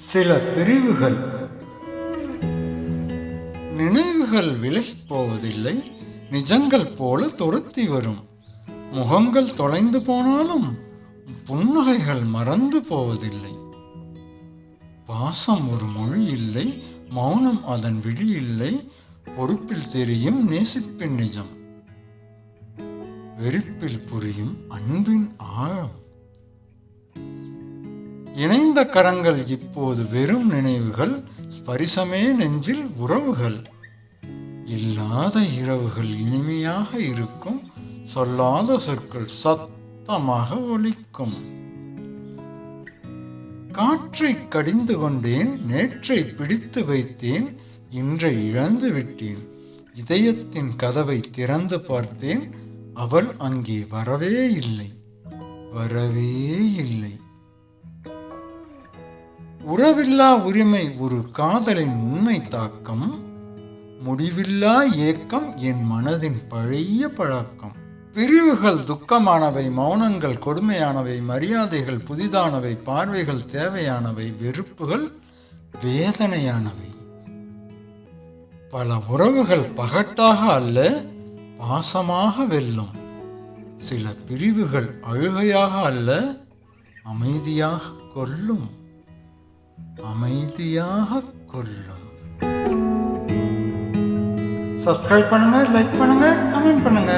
சில பிரிவுகள். நினைவுகள் விலகிப் போவதில்லை. நிஜங்கள் போல துரத்தி வரும். முகங்கள் தொலைந்து போனாலும் புன்னகைகள் மறந்து போவதில்லை. பாசம் ஒரு மொழி இல்லை. மௌனம் அதன் விழி இல்லை. பொறுப்பில் தெரியும் நேசிப்பின் நிஜம். வெறுப்பில் புரியும் அன்பின் ஆழம். இணைந்த கரங்கள் இப்போது வெறும் நினைவுகள் ஸ்பரிசமே நெஞ்சில் உறவுகள். இல்லாத இரவுகள் இனிமையாக இருக்கும் சொல்லாத சொற்கள் சத்தமாக ஒலிக்கும். காற்றை கடிந்து கொண்டேன் நேற்றை பிடித்து வைத்தேன் இன்றை இழந்து விட்டேன். இதயத்தின் கதவை திறந்து பார்த்தேன் அவள் அங்கே வரவே இல்லை. வரவே இல்லை. உறவில்லா உரிமை ஒரு காதலின் உண்மை தாக்கம் முடிவில்லா ஏக்கம் என் மனதின் பழைய பழக்கம். பிரிவுகள் துக்கமானவை மௌனங்கள் கொடுமையானவை மரியாதைகள் புதிதானவை பார்வைகள் தேவையானவை வெறுப்புகள் வேதனையானவை. பல உறவுகள் பகட்டாக அல்ல பாசமாக வெல்லும். சில பிரிவுகள் அழுகையாக அல்ல அமைதியாக கொல்லும் அமைதியாக கொள்ளும். சப்ஸ்கிரைப் பண்ணுங்க லைக் பண்ணுங்க கமெண்ட் பண்ணுங்க.